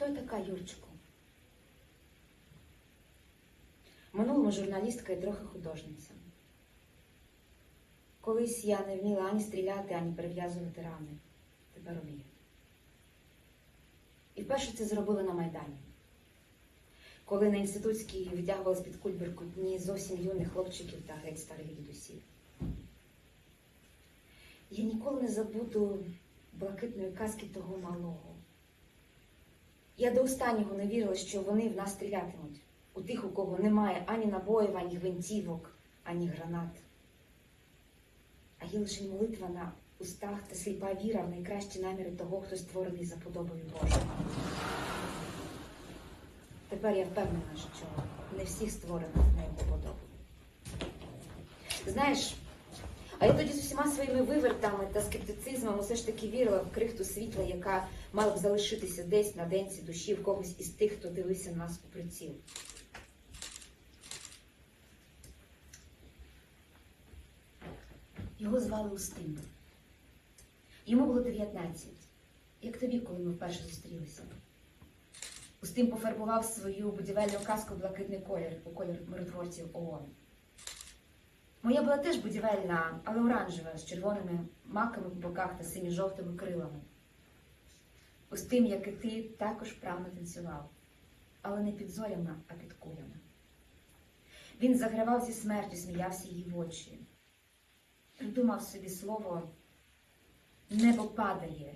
Хто я така, Юрчику? В минулому журналістка і трохи художниця. Колись я не вміла ані стріляти, ані перев'язувати рани. Тепер вмію. І вперше це зробили на Майдані. Коли на інститутській відтягували з-під кульберку дні зовсім юних хлопчиків та геть старих дідусів. Я ніколи не забуду блакитної казки того малого. Я до останнього не вірила, що вони в нас стрілятимуть. У тих, у кого немає ані набоїв, ані гвинтівок, ані гранат. А є лише молитва на устах та сліпа віра в найкращі наміри того, хто створений за подобою Божою. Тепер я впевнена, що не всіх створених на його подобу. Знаєш, а я тоді з усіма своїми вивертами та скептицизмом усе ж таки вірила в крихту світла, яка мала б залишитися десь на денці душі в когось із тих, хто дивився на нас у приціл. Його звали Устим. Йому було 19, як тобі, коли ми вперше зустрілися. Устим пофарбував свою будівельну казку в блакитний колір у колір миротворців ООН. Моя була теж будівельна, але оранжева, з червоними маками по боках та синьо-жовтими крилами. Устим, як і ти, також правно танцював, але не під зорями, а під кулями. Він загравав зі смертю, сміявся її в очі. Придумав собі слово небо падає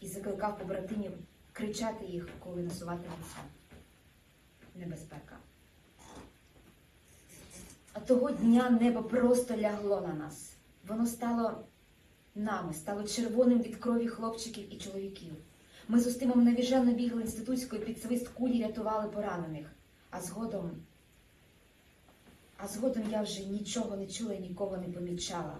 і закликав побратимів кричати їх, коли насуватиметься небезпека. А того дня небо просто лягло на нас. Воно стало нами, стало червоним від крові хлопчиків і чоловіків. Ми з Устимом навіжено бігли інститутською під свист кулі рятували поранених. А згодом, а згодом я вже нічого не чула і нікого не помічала.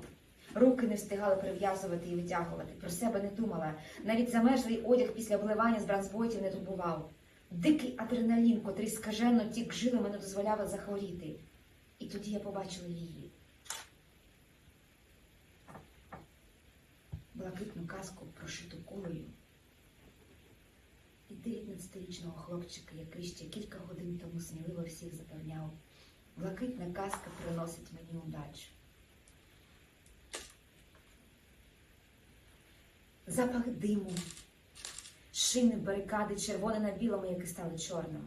Руки не встигали прив'язувати і витягувати. Про себе не думала. Навіть замерзлий одяг після вливання з бранзботів не турбував. Дикий адреналін, котрий скажено тік жилами не дозволяв захворіти. І тоді я побачила її. Блакитну казку прошиту кулею. І 19-річного хлопчика, який ще кілька годин тому сміливо всіх запевняв. Блакитна казка приносить мені удачу. Запах диму, шини, барикади, червоне на білому, які стали чорним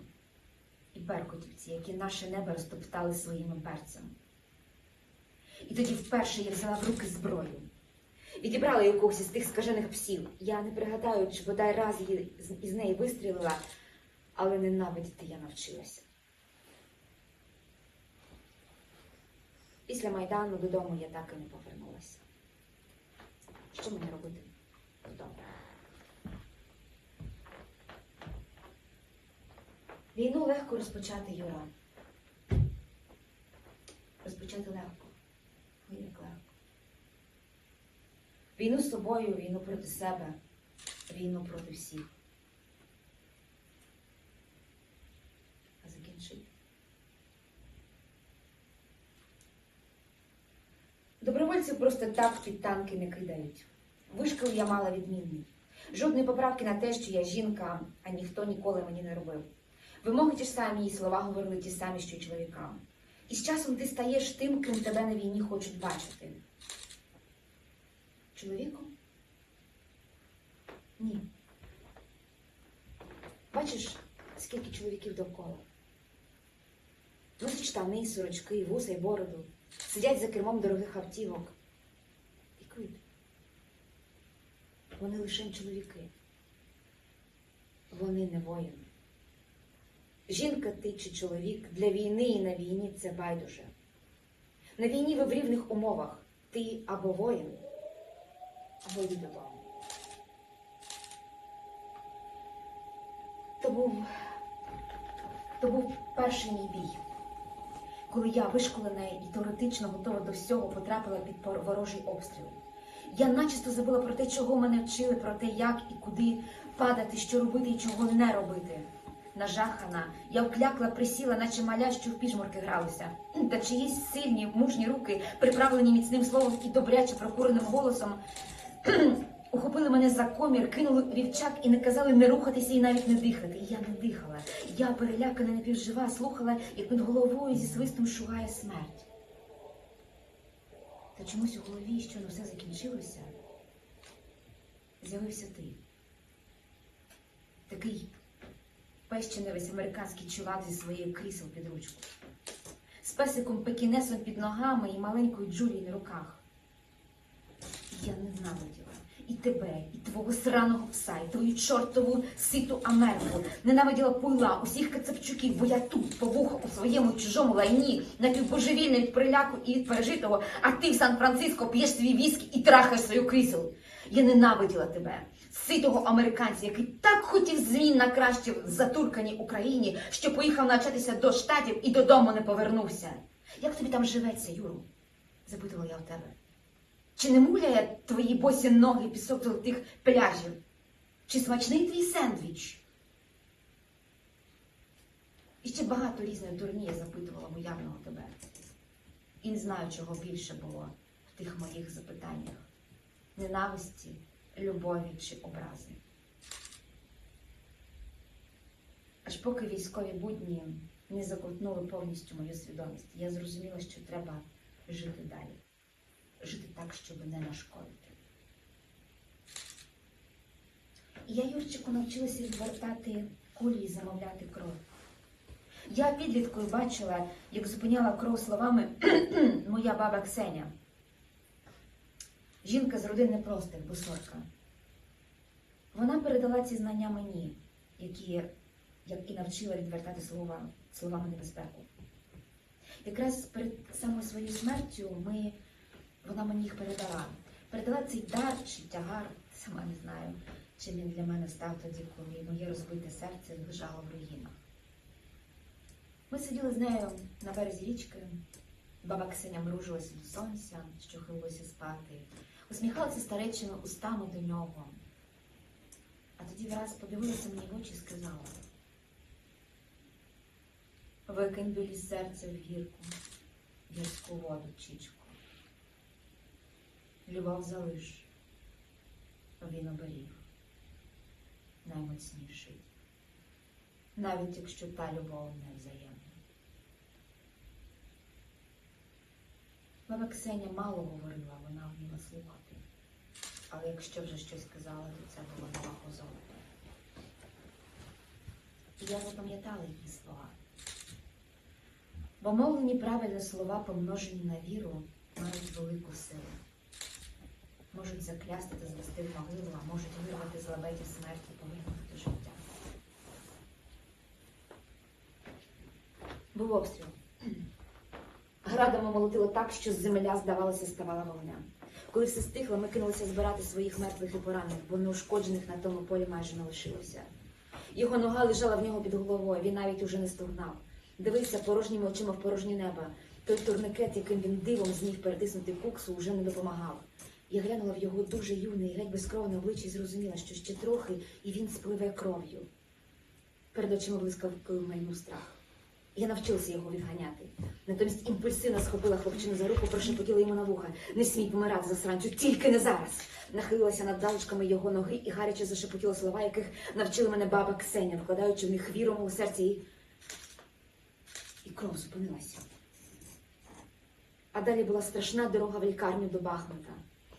і беркутівці, які наше небо розтоптали своїм перцем. І тоді вперше я взяла в руки зброю. Відібрала якогось із тих скажених псів. Я не пригадаю, чи бодай раз її із неї вистрілила, але ненавидіти я навчилася. Після Майдану додому я так і не повернулася. Що мені робити вдома? Війну легко розпочати, Юра. Розпочати легко. Ой, як легко. Війну з собою, війну проти себе, війну проти всіх. А закінчити. Добровольців просто так під танки не кидають. Вишкіл я мала відмінний. Жодної поправки на те, що я жінка, а ніхто ніколи мені не робив. Вимоги ті ж самі, і слова говорили ті самі, що й чоловікам. І з часом ти стаєш тим, ким тебе на війні хочуть бачити. Чоловіком? Ні. Бачиш, скільки чоловіків довкола. Носять штани, сорочки, вуса, і бороду. Сидять за кермом дорогих автівок. І квит. Вони лише чоловіки. Вони не воїни. Жінка ти чи чоловік для війни і на війні це байдуже. На війні ви в рівних умовах. Ти або воїн, або йди. То був, то був перший мій бій, коли я вишколена і теоретично готова до всього потрапила під ворожий обстріл. Я начисто забула про те, чого мене вчили, про те, як і куди падати, що робити і чого не робити. Нажахана, я вклякла, присіла, наче маля, що в піжмурки гралися. Та чиїсь сильні, мужні руки, приправлені міцним словом і добряче прокуреним голосом, Ухопили мене за комір, кинули вівчак і наказали не рухатися і навіть не дихати. І я не дихала. Я, перелякана напівжива, слухала, як над головою зі свистом шугає смерть. Та чомусь у голові, що на все закінчилося, з'явився ти. Такий пещений весь американський чувак зі своєю крісел під ручку. З песиком пекінесом під ногами і маленькою Джулі на руках. Я ненавиділа і тебе, і твого сраного пса, і твою чортову ситу Америку. Ненавиділа пуйла, усіх кацапчуків, бо я тут, по вуха, у своєму чужому лайні, напівбожевільна від приляку і від пережитого, а ти в Сан-Франциско п'єш свій віскі і трахаєш свою крісел. Я ненавиділа тебе, ситого американця, який так хотів змін на краще в затурканій Україні, що поїхав навчатися до штатів і додому не повернувся. Як тобі там живеться, Юру? запитувала я в тебе. Чи не муляє твої босі ноги пісок золотих пляжів? Чи смачний твій сендвіч? І ще багато різної дурні я запитувала уявного тебе. І не знаю, чого більше було в тих моїх запитаннях ненависті, любові чи образи. Аж поки військові будні не заковтнули повністю мою свідомість, я зрозуміла, що треба жити далі жити так, щоб не нашкодити. Я, Юрчику, навчилася відвертати кулі і замовляти кров. Я підліткою бачила, як зупиняла кров словами моя баба Ксеня. Жінка з родини простих, бусорка. Вона передала ці знання мені, які, як і навчила відвертати слова, словами небезпеку. Якраз перед самою своєю смертю ми вона мені їх передала. Передала цей дар чи тягар, сама не знаю, чим він для мене став тоді, коли моє розбите серце лежало в руїнах. Ми сиділи з нею на березі річки, баба Ксеня мружилася до сонця, що хилилося спати, усміхалася старечими устами до нього. А тоді враз подивилася мені в очі і сказала: Викинь білі серця в гірку, гірську воду, чічку. Любов залиш, він оберіг наймоцніший, навіть якщо та любов не взаємна. Баба Ксеня мало говорила, вона вміла слухати, але якщо вже щось казала, то це було вагу золота. І я запам'ятала її слова. Бо мовлені правильні слова, помножені на віру, мають велику силу можуть заклясти та звести в могилу, а можуть вирвати з лабетів смерті і повернути життя. Був обстріл. Градами молотило так, що земля, здавалося, ставала вогня. Коли все стихло, ми кинулися збирати своїх мертвих і поранених, бо неушкоджених на тому полі майже не лишилося. Його нога лежала в нього під головою, він навіть уже не стогнав. Дивився порожніми очима в порожнє небо. Той турникет, яким він дивом зміг перетиснути куксу, уже не допомагав. Я глянула в його дуже юне і геть безкровне обличчя і зрозуміла, що ще трохи, і він спливе кров'ю. Перед очима блискавкою майнув страх. Я навчилася його відганяти. Натомість імпульсивно схопила хлопчину за руку, прошепотіла йому на вуха. Не смій помирати засранцю, тільки не зараз. Нахилилася над залишками його ноги і гаряче зашепотіла слова, яких навчила мене баба Ксеня, вкладаючи в них віру мого серця і... і кров зупинилася. А далі була страшна дорога в лікарню до Бахмута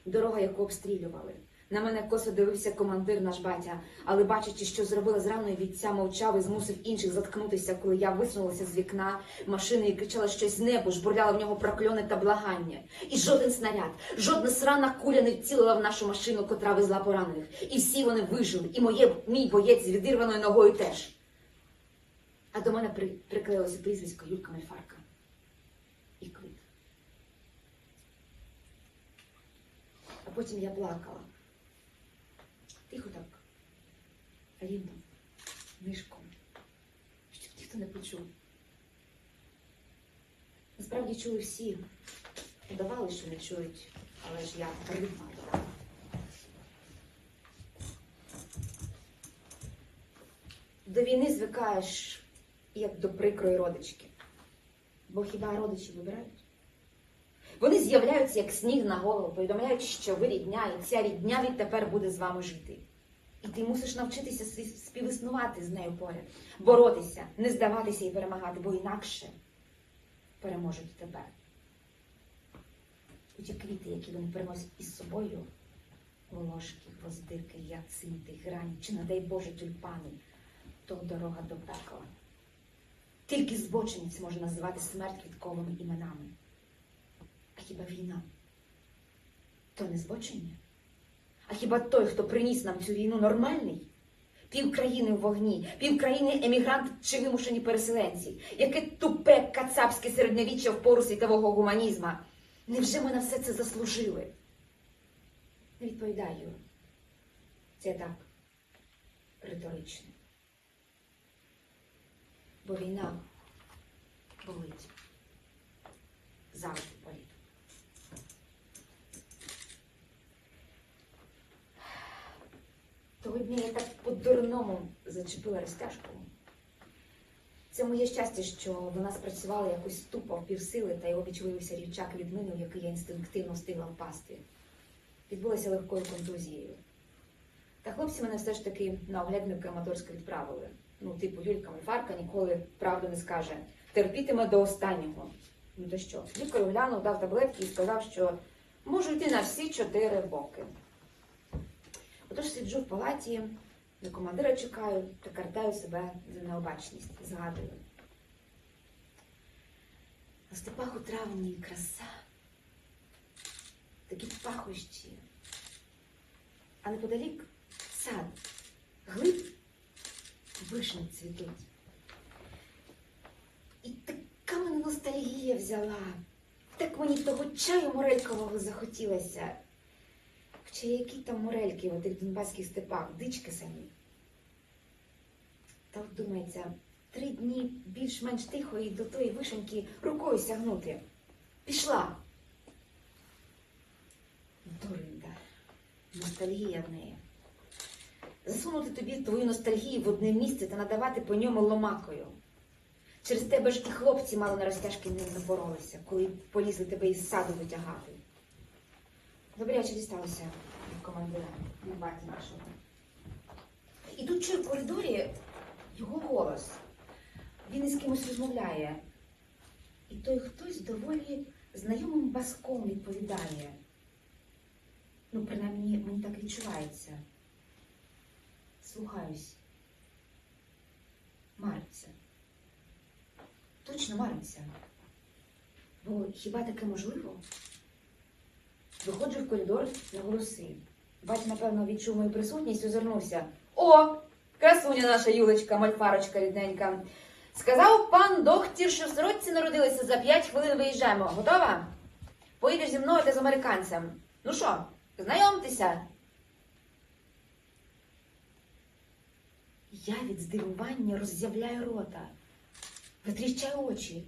дорога, яку обстрілювали. На мене косо дивився командир наш батя, але бачачи, що зробила з раною відця, мовчав і змусив інших заткнутися, коли я висунулася з вікна машини і кричала щось небо, жбурляла в нього прокльони та благання. І жоден снаряд, жодна срана куля не вцілила в нашу машину, котра везла поранених. І всі вони вижили, і моє, мій боєць з відірваною ногою теж. А до мене при, приклеїлося прізвисько Юлька Мельфарка. І квит. А потім я плакала. Тихо так, рівно, нишком, щоб ніхто не почув. Насправді чули всі, удавали, що не чують, але ж я ритма. До війни звикаєш, як до прикрої родички. Бо хіба родичі вибирають? Вони з'являються як сніг на голову, повідомляють, що ви рідня, і ця рідня відтепер буде з вами жити. І ти мусиш навчитися співіснувати з нею поряд, боротися, не здаватися і перемагати, бо інакше переможуть тебе. У ті квіти, які вони приносять із собою, волошки, гвоздики, яцинти, грані, чи, не дай Боже, тюльпани, то дорога до пекла. Тільки збочинець може називати смерть квітковими іменами. А хіба війна? То не збочення? А хіба той, хто приніс нам цю війну, нормальний? Пів країни в вогні, пів країни емігрант чи вимушені переселенці. Яке тупе кацапське середньовіччя в пору світового гуманізма. Невже ми на все це заслужили? Не відповідаю. Це так риторично. Бо війна болить. Завжди болить. Того дня я так по-дурному зачепила розтяжку. Це моє щастя, що вона спрацювала якось тупо в півсили, та й обіч рівчак від мини, в який я інстинктивно встигла впасти. Відбулася легкою контузією. Та хлопці мене все ж таки на оглядне Краматорськ відправили. Ну, типу, Юлька Мальфарка ніколи правду не скаже. Терпітиме до останнього. Ну то що? Лікар оглянув, дав таблетки і сказав, що можу йти на всі чотири боки. Отож сиджу в палаті, на командира чекаю та картаю себе за необачність, згадую. На степах у травні краса, такі пахощі, а неподалік сад, глиб вишні цвітуть. І така мене ностальгія взяла. Так мені того чаю морелькового захотілося. Хоча які там морельки в тих донбаських степах, дички самі. Та от думається, три дні більш-менш тихо і до тої вишеньки рукою сягнути. Пішла. Дуринда. Ностальгія в неї. Засунути тобі твою ностальгію в одне місце та надавати по ньому ломакою. Через тебе ж і хлопці мало на розтяжки не напоролися, коли полізли тебе із саду витягати. Добряче дісталося від командира від баті нашого. І тут чую в коридорі його голос. Він із кимось розмовляє. І той хтось доволі знайомим баском відповідає. Ну, принаймні, мені так відчувається. Слухаюсь. Мариться. Точно мариться. Бо хіба таке можливо? Виходжу в коридор на голоси. Батя, напевно, відчув мою присутність озирнувся. О, красуня наша Юлечка, мальфарочка рідненька. Сказав пан доктір, що в сорочці народилися за п'ять хвилин виїжджаємо. Готова? Поїдеш зі мною та з американцем. Ну що, знайомтеся. Я від здивування роззявляю рота, витріщаю очі.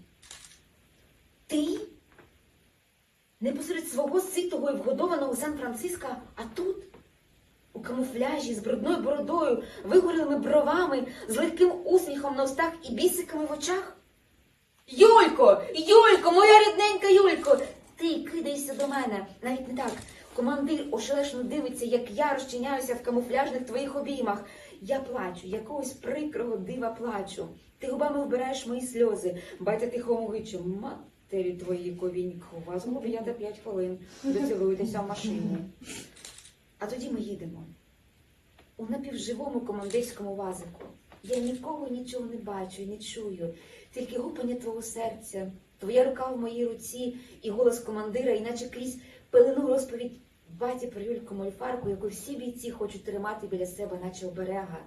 Ти? Не посеред свого ситого і вгодованого Сан-Франциска, а тут, у камуфляжі, з брудною бородою, вигорілими бровами, з легким усміхом на устах і бісиками в очах. Юлько! Юлько, моя рідненька Юлько! Ти кидаєшся до мене, навіть не так. Командир ошелешно дивиться, як я розчиняюся в камуфляжних твоїх обіймах. Я плачу, якогось прикрого дива плачу. Ти губами вбираєш мої сльози. Батя тихо мовичу, матері твої ковінько, вас я п'ять хвилин. Доцілуєтеся в машині. А тоді ми їдемо. У напівживому командирському вазику. Я нікого нічого не бачу і не чую, тільки гупання твого серця, твоя рука в моїй руці і голос командира, іначе крізь пелену розповідь баті про Юльку Мольфарку, яку всі бійці хочуть тримати біля себе, наче оберега,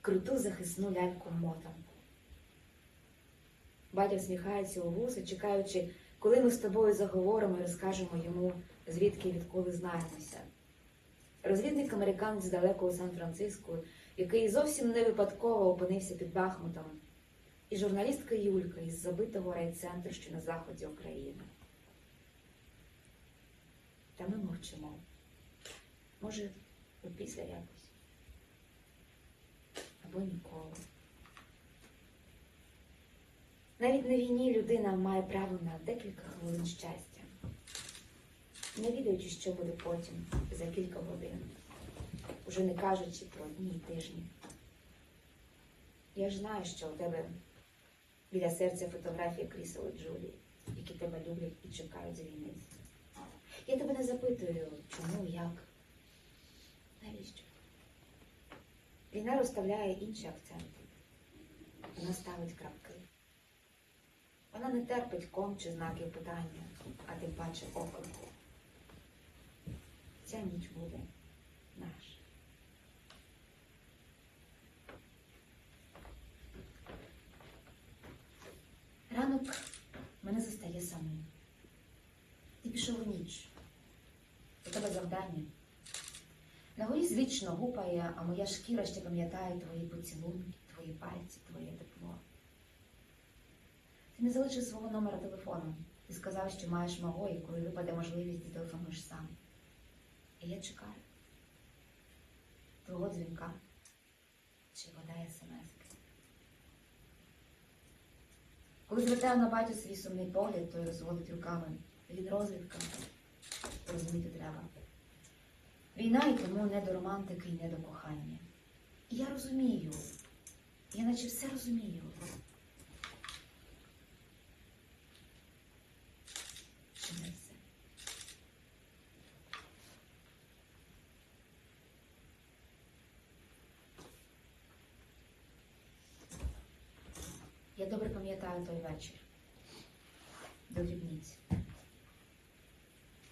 круту захисну ляльку мотом. Батя всміхається у вуса, чекаючи, коли ми з тобою заговоримо і розкажемо йому, звідки і відколи знаємося. Розвідник американець далеко у Сан-Франциско, який зовсім не випадково опинився під Бахмутом, і журналістка Юлька із забитого райцентру, що на заході України. Та ми мовчимо. Може, опісля якось. Або ніколи. Навіть на війні людина має право на декілька хвилин щастя. не відаючи, що буде потім, за кілька годин, уже не кажучи про дні й тижні. Я ж знаю, що у тебе біля серця фотографія Крісел і Джулі, які тебе люблять і чекають з війни. Я тебе не запитую, чому, як, навіщо. Війна розставляє інші акценти. Вона ставить крапки. Не терпить ком чи знаків питання, а тим паче оклику. Ця ніч буде наша. Ранок мене застає самим. Ти пішов у ніч. У тебе завдання. На горі звично гупає, а моя шкіра ще пам'ятає твої поцілунки, твої пальці, твоє тепло. Ти не залишив свого номера телефону. Ти сказав, що маєш мого, і коли випаде можливість, ти телефонуєш сам. І я чекаю. Твого дзвінка чи вода смс. Коли звертаю на батю свій сумний погляд, той розводить руками. Він розвідка. Розуміти треба. Війна і тому не до романтики і не до кохання. І я розумію. Я наче все розумію. Чи не все? Я добре пам'ятаю той вечір. До дрібниць.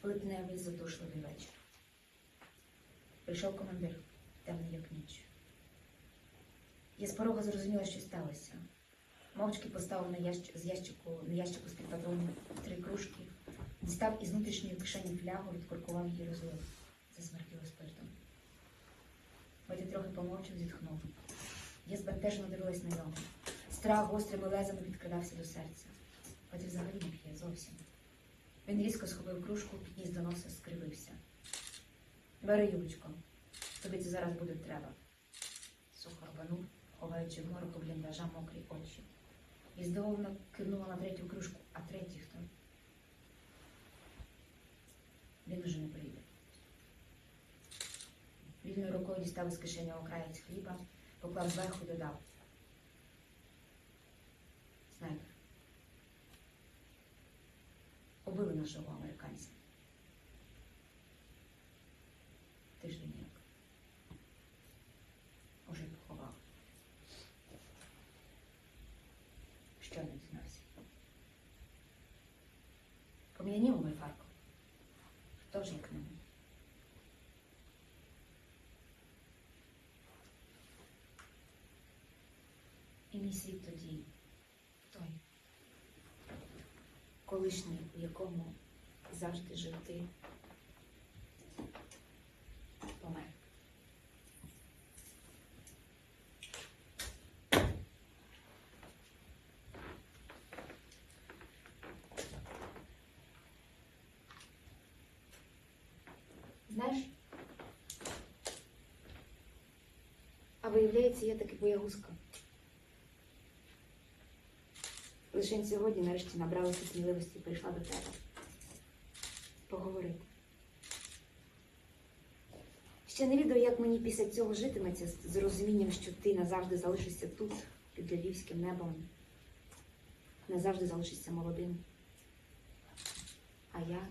Липневий задушливий вечір. Прийшов командир, темний як ніч. Я з порога зрозуміла, що сталося. Мовчки поставив на ящ... з ящику, на ящику з-під патронів три кружки, дістав із внутрішньої кишені флягу, відкоркував її розлив, засмеркіло спиртом. Батя трохи помовчав, зітхнув. Я збентежено дивилась на нього. Страх гострими лезами підкрадався до серця. Батя взагалі не п'є зовсім. Він різко схопив кружку, підніс до носа, скривився. Бери, Юлечко, тобі це зараз буде треба. Сухо рванув, ховаючи в мороку бліндажа мокрі очі. І здивовано кивнула на третю кружку, а третій хто? Він уже не прийде. Вільною рукою дістав із кишені окраєць хліба, поклав зверху і додав. Убили нашого американця. Тиждень як. Уже поховав. Що не дізнався? Пом'янів мій фарку. Хто ж як не ми? І мій світ тоді той, колишній, у якому завжди жив ти, помер. Знаєш, а виявляється, я таки боягузка. Лише сьогодні нарешті набралася сміливості і прийшла до тебе. Поговорити. Ще не відео, як мені після цього житиметься з розумінням, що ти назавжди залишишся тут, під львівським небом. Назавжди залишишся молодим. А я.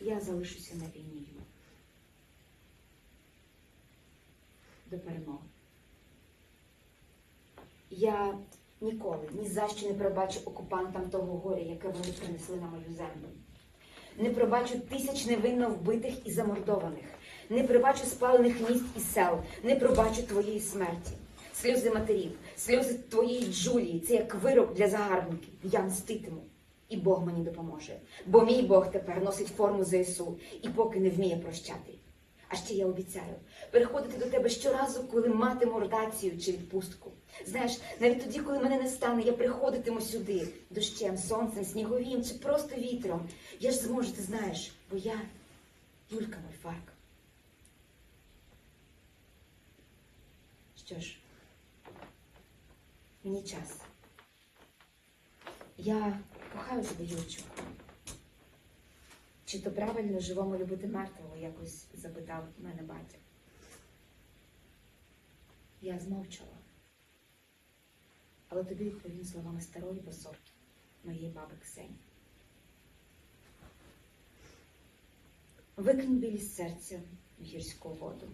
Я залишуся на війні. До перемоги. Я ніколи ні за що не пробачу окупантам того горя, яке вони принесли на мою землю. Не пробачу тисяч невинно вбитих і замордованих. Не пробачу спалених міст і сел. Не пробачу твоєї смерті. Сльози матерів, сльози твоєї Джулії це як вирок для загарбників. Я мститиму. І Бог мені допоможе. Бо мій Бог тепер носить форму ЗСУ і поки не вміє прощати. А ще я обіцяю приходити до тебе щоразу, коли матиму ротацію чи відпустку. Знаєш, навіть тоді, коли мене не стане, я приходитиму сюди дощем, сонцем, сніговім чи просто вітром. Я ж зможу, ти знаєш, бо я Юлька Мольфарк. Що ж, мені час Я кохаю тебе, Юрчику. Чи то правильно живому любити мертвого, якось запитав мене батя. Я змовчала. Але тобі відповім словами старої босорки, моєї баби Ксені. Викинь білі серця в гірську воду.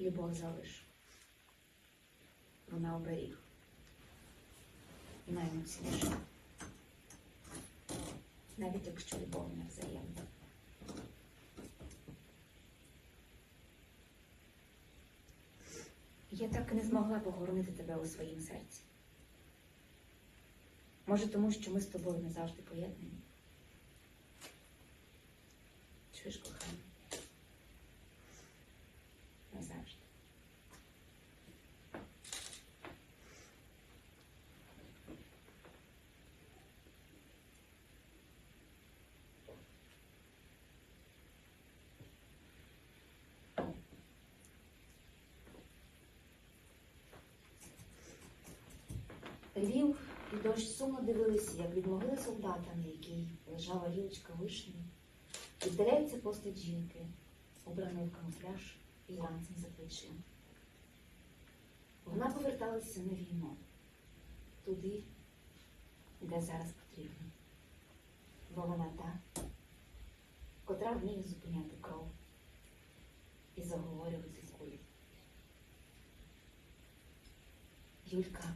Любов залиш. Вона оберіг. І наймоцніша. Навіть якщо любов не взаємна. Я так і не змогла погорнити тебе у своїм серці. Може, тому що ми з тобою не завжди поєднані. Чуєш, кохана? Не завжди. Львів і дощ сумно дивилися, як від могили солдата, на якій лежала гілочка вишні, віддаляється постать жінки, обраної в камуфляж і ланцем за плечима. Вона поверталася на війну, туди, де зараз потрібно. Бо вона та, котра вміє зупиняти кров і заговорювати з кулі. Юлька